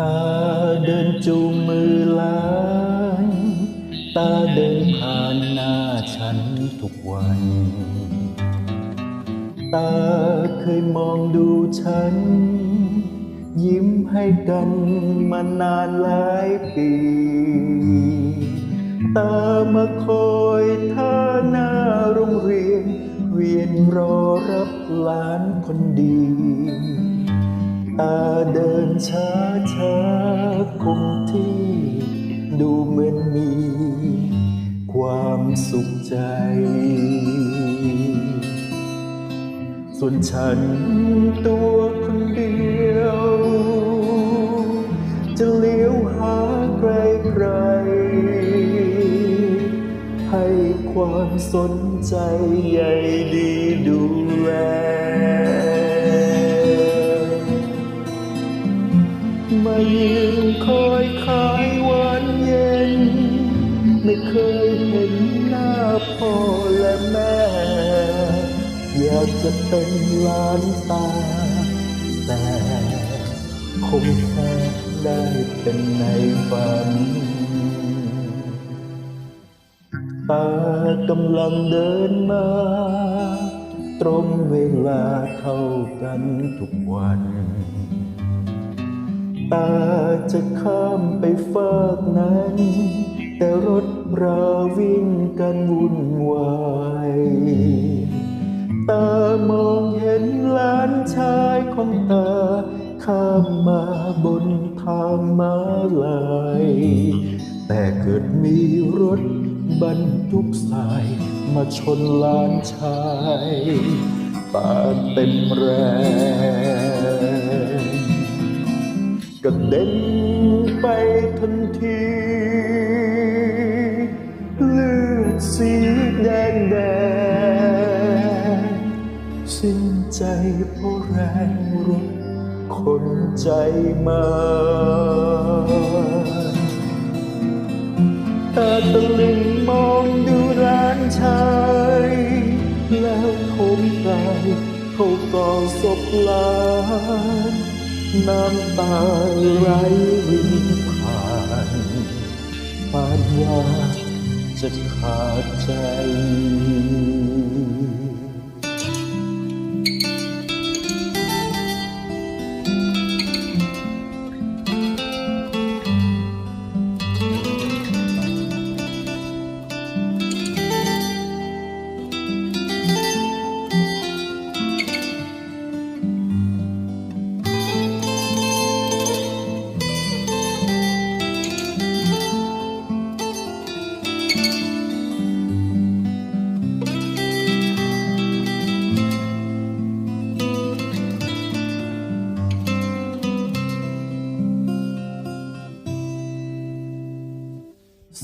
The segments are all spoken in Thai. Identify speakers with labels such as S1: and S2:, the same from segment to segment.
S1: ตาเดินจูงมือลานตาเดินผ่านหน้าฉันทุกวัน ตาเคยมองดูฉัน ยิ้มให้กันมานานหลายปี ตามาคอยท่าหน้าโรงเรียน เวียนรอรับหลานคนดี ตาเดินช้าช้าคงที่ ดูเหมือนมี ความสุขใจ ส่วนฉันตัวคนเดียว จะเลี้ยวหาใครใคร ให้ความสนใจใหญ่ดีดูแล มายืนคอยขายหวานเย็น ไม่เคยเห็นหน้าพ่อและแม่ อยากจะเป็นหลานตา แต่คงแค่ได้เป็นในฝันตากำลังเดินมา ตรงเวลาเท่ากันทุกวัน ตาจะข้ามไปฟากนั้น แต่รถราวิ่งกันวุ่นวายตามองเห็นหลานชายของตา ข้ามมาบนทางม้าลาย แต่เกิดมีรถบรรทุกสายมาชนหลานชายตาเต็มแรง กระเด็นไปทันที เลือดสีแดงแดงสิ้นใจเพราะแรงรถคนใจมาตาตะลึงมองดูร้านชายแล้วคมกายเขาก่อศพลาน น้ำตาไหลรินผ่านปานว่าจะขาดใจ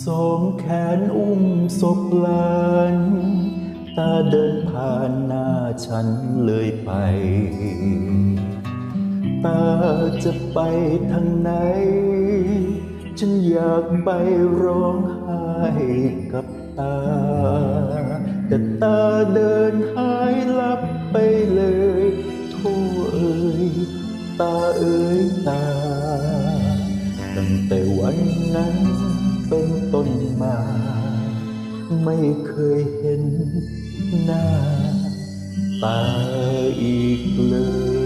S1: สองแขนอุ้มศพหลานตาเดินผ่านหน้าฉันเลยไป ตาจะไปทางไหน ฉันอยากไปร้องไห้กับตา แต่ตาเดินหายลับไปเลย โทษเอ่ยตา ไม่เคยเห็นหน้าตาอีกเลย